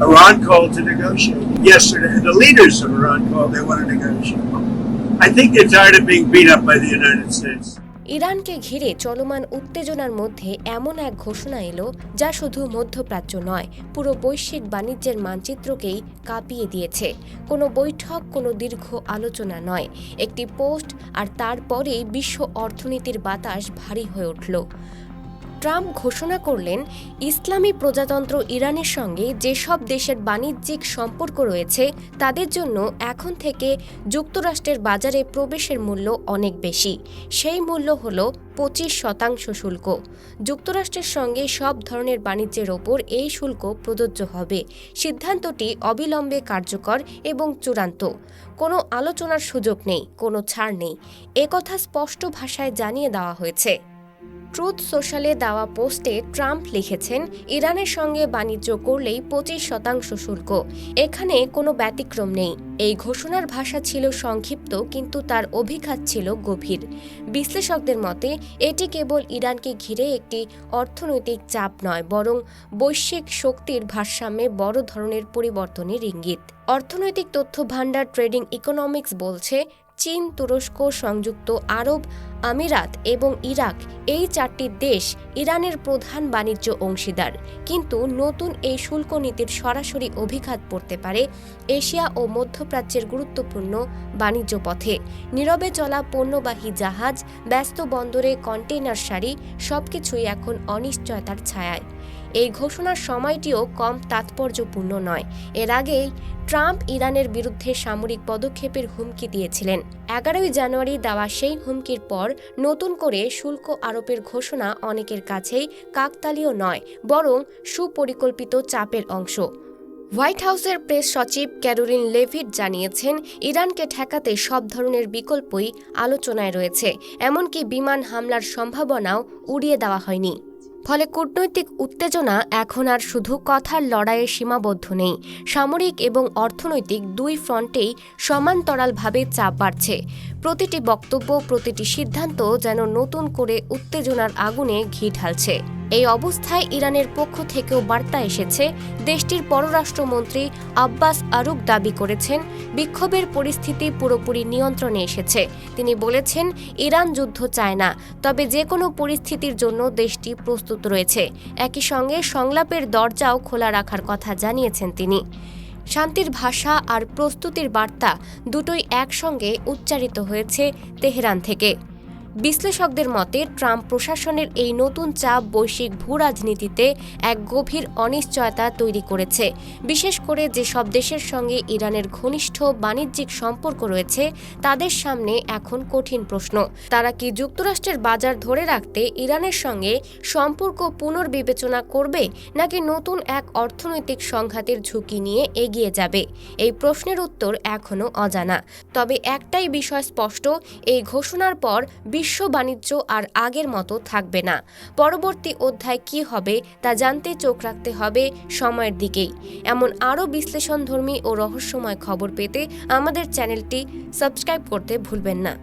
Iran called to negotiate yesterday. The leaders of Iran called, they want to negotiate. I think they're tired of being beat up by the United States. ইরানকে ঘিরে চলমান উত্তেজনার মধ্যে এমন এক ঘোষণা এলো যা শুধু মধ্যপ্রাচ্য নয় পুরো বৈশ্বিক বাণিজ্যের মানচিত্রকেই কাঁপিয়ে দিয়েছে কোনো বৈঠক কোনো দীর্ঘ আলোচনা নয় একটি পোস্ট আর তারপরেই বিশ্ব অর্থনীতির বাতাস ভারী হয়ে উঠল ট্রাম্প ঘোষণা করলেন, ইসলামী প্রজাতন্ত্র ইরানের সঙ্গে যেসব দেশের বাণিজ্যিক সম্পর্ক রয়েছে, তাদের জন্য এখন থেকে যুক্তরাষ্ট্রের বাজারে প্রবেশের মূল্য অনেক বেশি। সেই মূল্য হল পঁচিশ শতাংশ শুল্ক। যুক্তরাষ্ট্রের সঙ্গে সব ধরনের বাণিজ্যের ওপর এই শুল্ক প্রযোজ্য হবে। সিদ্ধান্তটি অবিলম্বে কার্যকর এবং চূড়ান্ত। কোনো আলোচনার সুযোগ নেই, কোনো ছাড় নেই। একথা স্পষ্ট ভাষায় জানিয়ে দেওয়া হয়েছে। ট্রুথ সোশ্যালে দেওয়া পোস্টে ট্রাম্প লিখেছেন, ইরানের সঙ্গে বাণিজ্য করলেই পঁচিশ শতাংশ শুল্ক। এখানে কোনো ব্যতিক্রম নেই। এই ঘোষণার ভাষা ছিল সংক্ষিপ্ত, কিন্তু তার অভিঘাত ছিল গভীর। বিশ্লেষকদের মতে, এটি কেবল ইরানকে ঘিরে একটি অর্থনৈতিক চাপ নয়, বরং বৈশ্বিক শক্তির ভারসাম্যে বড় ধরনের পরিবর্তনের ইঙ্গিত। অর্থনৈতিক তথ্য ভাণ্ডার ট্রেডিং ইকোনমিক্স বলছে, চীন, তুরস্ক, সংযুক্ত আরব আমিরাত এবং ইরাক এই চারটি দেশ ইরানের প্রধান বাণিজ্য অংশীদার। কিন্তু নতুন এই শুল্ক নীতির সরাসরি অভিঘাত পড়তে পারে এশিয়া ও মধ্যপ্রাচ্যের গুরুত্বপূর্ণ বাণিজ্য পথে। নীরবে চলা পণ্যবাহী জাহাজ, ব্যস্ত বন্দরে কন্টেইনার সারি, সবকিছুই এখন অনিশ্চয়তার ছায়ায়। এই ঘোষণার সময়টিও কম তাৎপর্যপূর্ণ নয়। এর আগেই ট্রাম্প ইরানের বিরুদ্ধে সামরিক পদক্ষেপের হুমকি দিয়েছিলেন। এগারোই জানুয়ারি দেওয়া সেই হুমকির পর নতুন করে শুল্ক আরোপের ঘোষণা অনেকের কাছেই কাকতালীয় নয়, বরং সুপরিকল্পিত চাপের অংশ। হোয়াইট হাউসের প্রেস সচিব ক্যারোলিন লেভিট জানিয়েছেন, ইরানকে ঠেকাতে সব ধরনের বিকল্পই আলোচনায় রয়েছে, এমনকি বিমান হামলার সম্ভাবনাও উড়িয়ে দেওয়া হয়নি। ফলে কূটনৈতিক উত্তেজনা এখন আর শুধু কথার লড়াইয়ে সীমাবদ্ধ নেই। সামরিক এবং অর্থনৈতিক দুই ফ্রন্টেই সমান্তরালভাবে চাপ বাড়ছে। প্রতিটি বক্তব্য, প্রতিটি সিদ্ধান্ত যেন নতুন করে উত্তেজনার আগুনে ঘি ঢালছে। এই অবস্থায় ইরানের পক্ষ থেকেও বার্তা এসেছে, দেশটির পররাষ্ট্রমন্ত্রী আব্বাস আরুক দাবি করেছেন, বিক্ষোভের পরিস্থিতি পুরোপুরি নিয়ন্ত্রণে এসেছে। তিনি বলেছেন, ইরান যুদ্ধ চায় না, তবে যে কোনো পরিস্থিতির জন্য দেশটি প্রস্তুত রয়েছে। একই সঙ্গে সংলাপের দরজাও খোলা রাখার কথা জানিয়েছেন তিনি। শান্তির ভাষা আর প্রস্তুতির বার্তা দুটোই একসঙ্গে উচ্চারিত হয়েছে তেহরান থেকে। বিশ্লেষকদের মতে, ট্রাম্প প্রশাসনের এই নতুন চাপ বৈশ্বিক ভূ রাজনীতিতে এক গভীর অনিশ্চয়তা তৈরি করেছে। বিশেষ করে যেসব দেশের সঙ্গে ইরানের ঘনিষ্ঠ বাণিজ্যিক সম্পর্ক রয়েছে, তাদের সামনে এখন কঠিন প্রশ্ন। তারা কি যুক্তরাষ্ট্রের বাজার ধরে রাখতে ইরানের সঙ্গে সম্পর্ক পুনর্বিবেচনা করবে, নাকি নতুন এক অর্থনৈতিক সংঘাতের ঝুঁকি নিয়ে এগিয়ে যাবে? এই প্রশ্নের উত্তর এখনও অজানা। তবে একটাই বিষয় স্পষ্ট, এই ঘোষণার পর বিশ্ব বাণিজ্য আর আগের মতো থাকবে না। পরবর্তী অধ্যায় কি হবে তা জানতে চোখ রাখতে হবে সময়ের দিকেই। এমন আরও বিশ্লেষণধর্মী ও রহস্যময় খবর পেতে আমাদের চ্যানেলটি সাবস্ক্রাইব করতে ভুলবেন না।